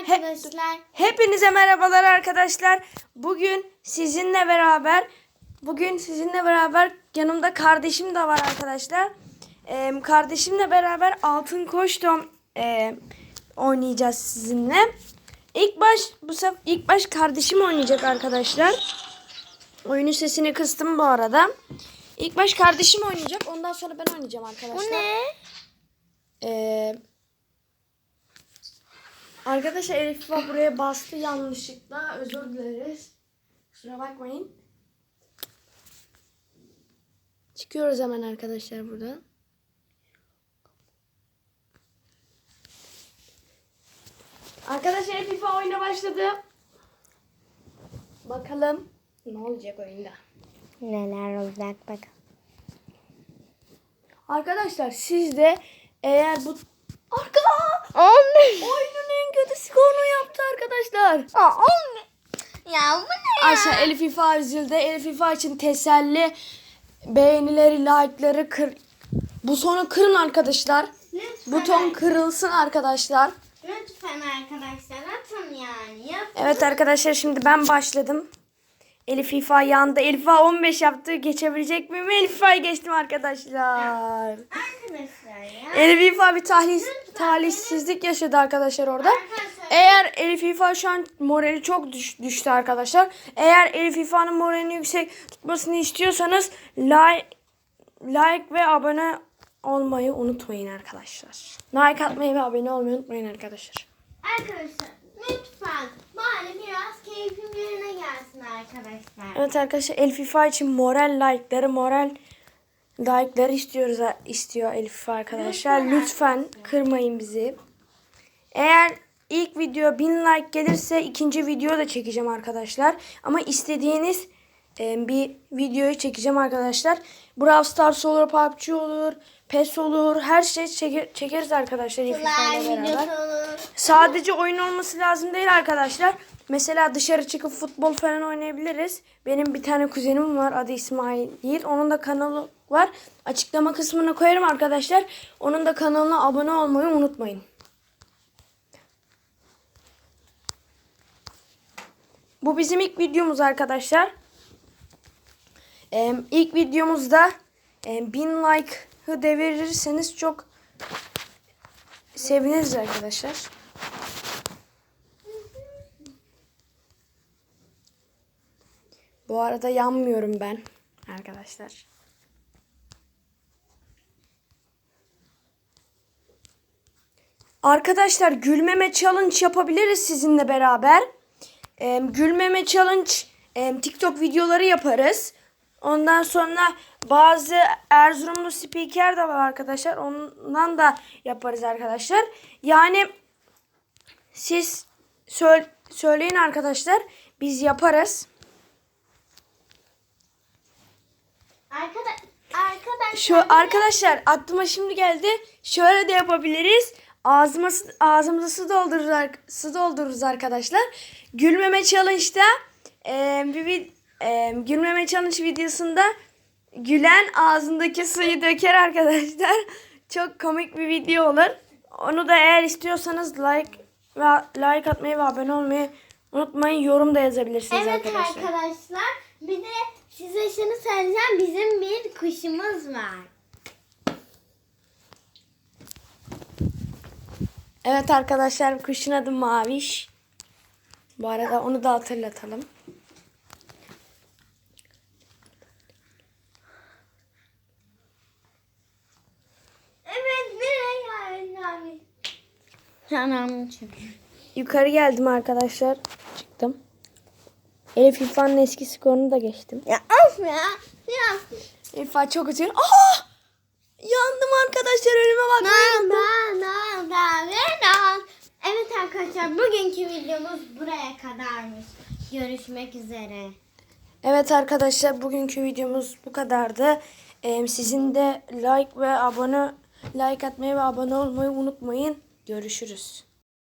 arkadaşlar. Hepinize merhabalar arkadaşlar. Bugün sizinle beraber bugün sizinle beraber yanımda kardeşim de var arkadaşlar. Ee, kardeşimle beraber Altın Koştom e, oynayacağız sizinle. İlk baş bu sefer ilk baş kardeşim oynayacak arkadaşlar. Oyunun sesini kıstım bu arada. İlk baş kardeşim oynayacak. Ondan sonra ben oynayacağım arkadaşlar. Bu ne? Ee, arkadaşlar Elif buraya bastı yanlışlıkla. Özür dileriz. Kusura bakmayın. Çıkıyoruz hemen arkadaşlar buradan. Arkadaşlar Elif FIFA oyuna başladı. Bakalım ne olacak oyunda. Neler olacak bak. Arkadaşlar siz de eğer bu... Arka! Olmuş. Oyunun en kötü skorunu yaptı arkadaşlar. Aa, olmuş. Ya bu ne ya? Ayşe Elif İfa üzüldü. Elif İfa için teselli beğenileri, like'ları kır. Bu sonu kırın arkadaşlar. Lütfen, Buton kırılsın arkadaşlar. lütfen arkadaşlar atın yani. Yap. Evet arkadaşlar şimdi ben başladım. Elif İfa yandı. Elif İfa 15 yaptı. Geçebilecek miyim? Elif İfa'yı geçtim arkadaşlar. Elif İfa bir tahlis, talihsizlik yaşadı arkadaşlar orada. Eğer Elif İfa şu an morali çok düş- düştü arkadaşlar. Eğer Elif İfa'nın moralini yüksek tutmasını istiyorsanız like, like ve abone olmayı unutmayın arkadaşlar. Like atmayı ve abone olmayı unutmayın arkadaşlar. Arkadaşlar lütfen bari biraz keyfim yerine gelsin arkadaşlar. Evet arkadaşlar Elif İfa için moral like'ları moral like'ları istiyoruz istiyor Elif arkadaşlar. Lütfen kırmayın bizi. Eğer ilk video 1000 like gelirse ikinci video da çekeceğim arkadaşlar. Ama istediğiniz bir videoyu çekeceğim arkadaşlar. Brawl Stars olur, PUBG olur, PES olur. Her şey çeker- çekeriz arkadaşlar beraber. Sadece oyun olması lazım değil arkadaşlar. Mesela dışarı çıkıp futbol falan oynayabiliriz. Benim bir tane kuzenim var adı İsmail değil. Onun da kanalı var. Açıklama kısmına koyarım arkadaşlar. Onun da kanalına abone olmayı unutmayın. Bu bizim ilk videomuz arkadaşlar. Ee, ilk videomuzda e, 1000 like'ı devirirseniz çok seviniriz arkadaşlar. Bu arada yanmıyorum ben arkadaşlar. Arkadaşlar gülmeme challenge yapabiliriz sizinle beraber. Ee, gülmeme challenge e, TikTok videoları yaparız. Ondan sonra bazı Erzurumlu spiker de var arkadaşlar. Ondan da yaparız arkadaşlar. Yani siz söyle, söyleyin arkadaşlar. Biz yaparız. Arkadaş, arkadaşlar. Şu arkadaşlar aklıma şimdi geldi. Şöyle de yapabiliriz. Ağzıma ağzımıza su doldururuz, su doldururuz arkadaşlar. Gülmeme challenge'da e, bir vid- e, gülmeme challenge videosunda gülen ağzındaki suyu döker arkadaşlar. Çok komik bir video olur. Onu da eğer istiyorsanız like ve like atmayı ve abone olmayı unutmayın. Yorum da yazabilirsiniz Evet arkadaşlar. arkadaşlar. Bir de size şunu söyleyeceğim. Bizim bir kuşumuz var. Evet arkadaşlar kuşun adı Maviş. Bu arada onu da hatırlatalım. Çıkıyor. Yukarı geldim arkadaşlar. Çıktım. Elif İrfan'ın eski skorunu da geçtim. Ya of ya. Ya. İrfan çok üzgün. Aa! Yandım arkadaşlar önüme Na bakmayın. na na na ve na. Evet arkadaşlar bugünkü videomuz buraya kadarmış. Görüşmek üzere. Evet arkadaşlar bugünkü videomuz bu kadardı. Ee, sizin de like ve abone like atmayı ve abone olmayı unutmayın. Görüşürüz.